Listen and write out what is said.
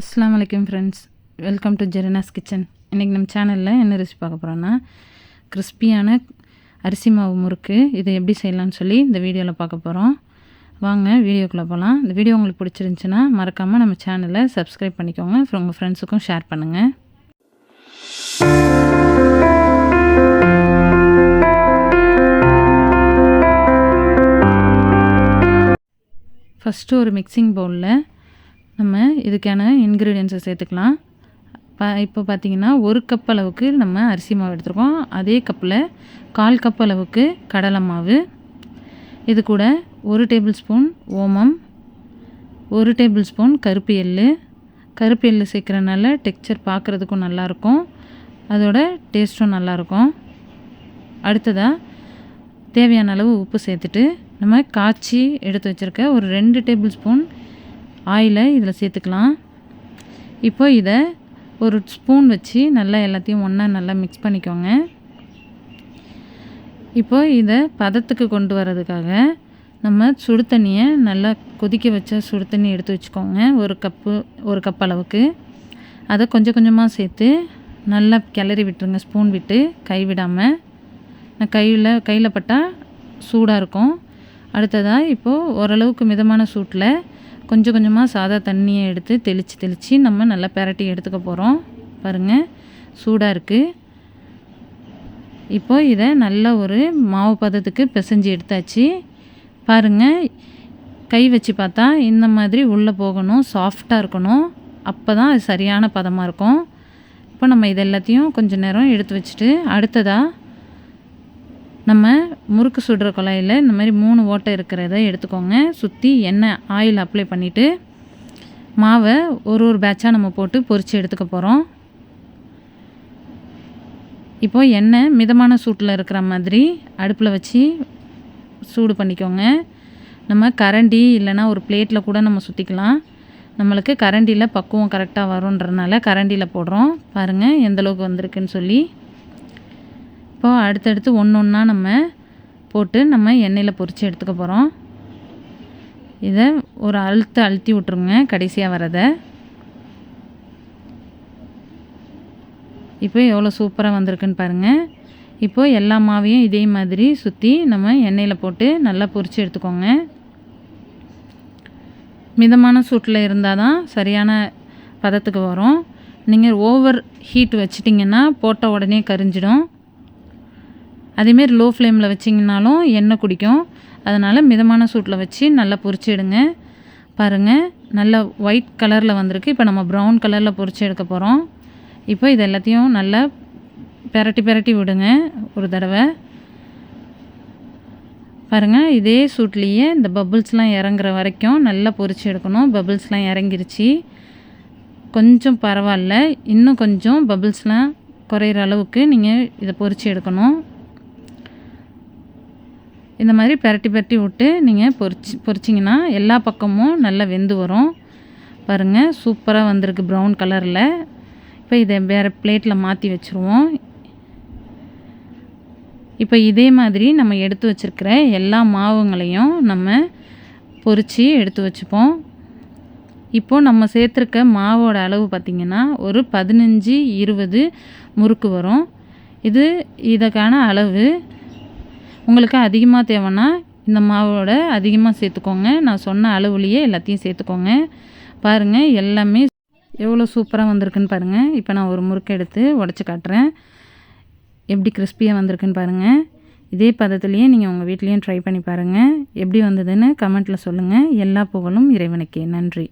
அஸ்லாம் வலைக்கம் friends welcome to Zarina's kitchen இன்றைக்கி நம்ம சேனலில் என்ன ரெசிபி பார்க்க போகிறோன்னா கிறிஸ்பியான அரிசி மாவு முறுக்கு. இதை எப்படி செய்யலாம்னு சொல்லி இந்த வீடியோவில் பார்க்க போகிறோம் வாங்க வீடியோக்குள்ளே போகலாம் இந்த வீடியோ உங்களுக்கு பிடிச்சிருந்துச்சின்னா மறக்காமல் நம்ம சேனலை சப்ஸ்கிரைப் பண்ணிக்கோங்க. அப்புறம் உங்கள் ஃப்ரெண்ட்ஸுக்கும் ஷேர் பண்ணுங்கள் ஃபஸ்ட்டு ஒரு மிக்சிங் பவுலில் நம்ம இதுக்கான இன்க்ரீடியன்ஸை சேர்த்துக்கலாம். ப இப்போ பார்த்தீங்கன்னா ஒரு கப் அளவுக்கு நம்ம அரிசி மாவு எடுத்துருக்கோம். அதே கப்பில் கால் கப் அளவுக்கு கடலை மாவு. இது கூட ஒரு டேபிள் ஸ்பூன் ஓமம் ஒரு டேபிள் ஸ்பூன் கருப்பு எள்ளு. கருப்பு எள்ளு சேர்க்குறனால டெக்ஸ்சர் பார்க்குறதுக்கும் நல்லாயிருக்கும் அதோட டேஸ்ட்டும் நல்லாயிருக்கும் அடுத்ததாக தேவையான அளவு உப்பு சேர்த்துட்டு நம்ம காய்ச்சி எடுத்து வச்சுருக்க ஒரு ரெண்டு டேபிள் ஸ்பூன் ஆயிலை இதில் சேர்த்துக்கலாம். இப்போ இதை ஒரு ஸ்பூன் வச்சு நல்லா எல்லாத்தையும் ஒன்றா நல்லா மிக்ஸ் பண்ணிக்கோங்க. இப்போ இதை பதத்துக்கு கொண்டு வர்றதுக்காக நம்ம சுடு தண்ணியை நல்லா கொதிக்க வச்ச சுடு தண்ணி எடுத்து வச்சுக்கோங்க. ஒரு கப்பு ஒரு கப் அளவுக்கு. அதை கொஞ்சம் கொஞ்சமாக சேர்த்து நல்லா கிளறி விட்டுருங்க ஸ்பூன் விட்டு. கை விடாமல் நான் கையில் கையில் பட்டால் சூடாக இருக்கும். அடுத்ததாக இப்போது ஓரளவுக்கு மிதமான சூட்டில் கொஞ்சம் கொஞ்சமாக சாதா தண்ணியை எடுத்து தெளித்து தெளித்து நம்ம நல்லா பெரட்டி எடுத்துக்க போகிறோம் பாருங்கள் சூடாக இருக்குது இப்போ இதை நல்ல ஒரு மாவு பதத்துக்கு பிசைஞ்சு எடுத்தாச்சு. பாருங்கள் கை வச்சு பார்த்தா இந்த மாதிரி உள்ளே போகணும் சாஃப்டாக இருக்கணும். அப்போ தான் அது சரியான பதமாக இருக்கும். இப்போ நம்ம இது எல்லாத்தையும் கொஞ்சம் நேரம் எடுத்து வச்சுட்டு அடுத்ததாக நம்ம முறுக்கு சுடுற குழாயில் இந்த மாதிரி மூணு ஓட்டை இருக்கிறத எடுத்துக்கோங்க. சுற்றி எண்ணெய் ஆயில் அப்ளை பண்ணிவிட்டு மாவை ஒரு ஒரு பேட்சாக நம்ம போட்டு பொறிச்சு எடுத்துக்க போகிறோம் இப்போ எண்ணெய் மிதமான சூட்டில் இருக்கிற மாதிரி அடுப்பில் வச்சு சூடு பண்ணிக்கோங்க. நம்ம கரண்டி இல்லைன்னா ஒரு பிளேட்டில் கூட நம்ம சுற்றிக்கலாம் நம்மளுக்கு கரண்டியில் பக்குவம் கரெக்டாக வரும்ன்றனால கரண்டியில் போடுறோம். பாருங்கள் எந்தளவுக்கு வந்திருக்குன்னு சொல்லி. இப்போ அடுத்தடுத்து ஒன்று ஒன்றா நம்ம போட்டு நம்ம எண்ணெயில் பொரித்து எடுத்துக்க போகிறோம் இதை ஒரு அழுத்த அழுத்தி விட்ருங்க கடைசியாக வரதை இப்போ எவ்வளோ சூப்பராக வந்திருக்குன்னு பாருங்கள் இப்போது எல்லா மாவையும் இதே மாதிரி சுற்றி நம்ம எண்ணெயில் போட்டு நல்லா பொரித்து எடுத்துக்கோங்க. மிதமான சூட்டில் இருந்தால் தான் சரியான பதத்துக்கு வரும். நீங்கள் ஓவர் ஹீட் வச்சிட்டிங்கன்னா போட்ட உடனே கரிஞ்சிடும். அதேமாரி லோ ஃப்ளேமில் வச்சிங்கனாலும் எண்ணெய் குடிக்கும். அதனால் மிதமான சூட்டில் வச்சு நல்லா பொரிச்சிடுங்க. பாருங்கள் நல்ல ஒயிட் கலரில் வந்திருக்கு. இப்போ நம்ம ப்ரௌன் கலரில் பொரிச்சு எடுக்க போகிறோம் இப்போ இது எல்லாத்தையும் நல்லா பெரட்டி பெரட்டி விடுங்க ஒரு தடவை. பாருங்கள் இதே சூட்லேயே இந்த பபுள்ஸ்லாம் இறங்குற வரைக்கும் நல்லா பொரிச்சு எடுக்கணும். பபுள்ஸ்லாம் இறங்கிருச்சு. கொஞ்சம் பரவாயில்ல. இன்னும் கொஞ்சம் பபுள்ஸ்லாம் குறையிற அளவுக்கு நீங்கள் இதை பொரிச்சு எடுக்கணும். இந்த மாதிரி பெரட்டி பெரட்டி விட்டு நீங்கள் பொரிச்சு பொரிச்சிங்கன்னா எல்லா பக்கமும் நல்லா வெந்து வரும். பாருங்கள் சூப்பராக வந்திருக்கு ப்ரௌன் கலரில் இப்போ இதை வேறு பிளேட்டில் மாற்றி வச்சுருவோம். இப்போ இதே மாதிரி நம்ம எடுத்து வச்சுருக்கிற எல்லா மாவுங்களையும் நம்ம பொரித்து எடுத்து வச்சுப்போம். இப்போது நம்ம சேர்த்துருக்க மாவோட அளவு பார்த்திங்கன்னா ஒரு பதினஞ்சு இருபது முறுக்கு வரும். இது இதற்கான அளவு உங்களுக்கு அதிகமாக தேவைன்னா இந்த மாவோட அதிகமாக சேர்த்துக்கோங்க. நான் சொன்ன அளவுலேயே எல்லாத்தையும் சேர்த்துக்கோங்க. பாருங்கள் எல்லாமே எவ்வளோ சூப்பராக வந்திருக்குன்னு பாருங்கள் இப்போ நான் ஒரு முறுக்கை எடுத்து உடச்சி காட்டுறேன். எப்படி கிறிஸ்பியாக வந்திருக்குன்னு பாருங்கள் இதே பதத்துலேயே நீங்கள் உங்கள் வீட்லேயும் ட்ரை பண்ணி பாருங்கள் எப்படி வந்ததுன்னு கமெண்ட்டில் சொல்லுங்கள் எல்லா புகழும் இறைவனுக்கே. நன்றி.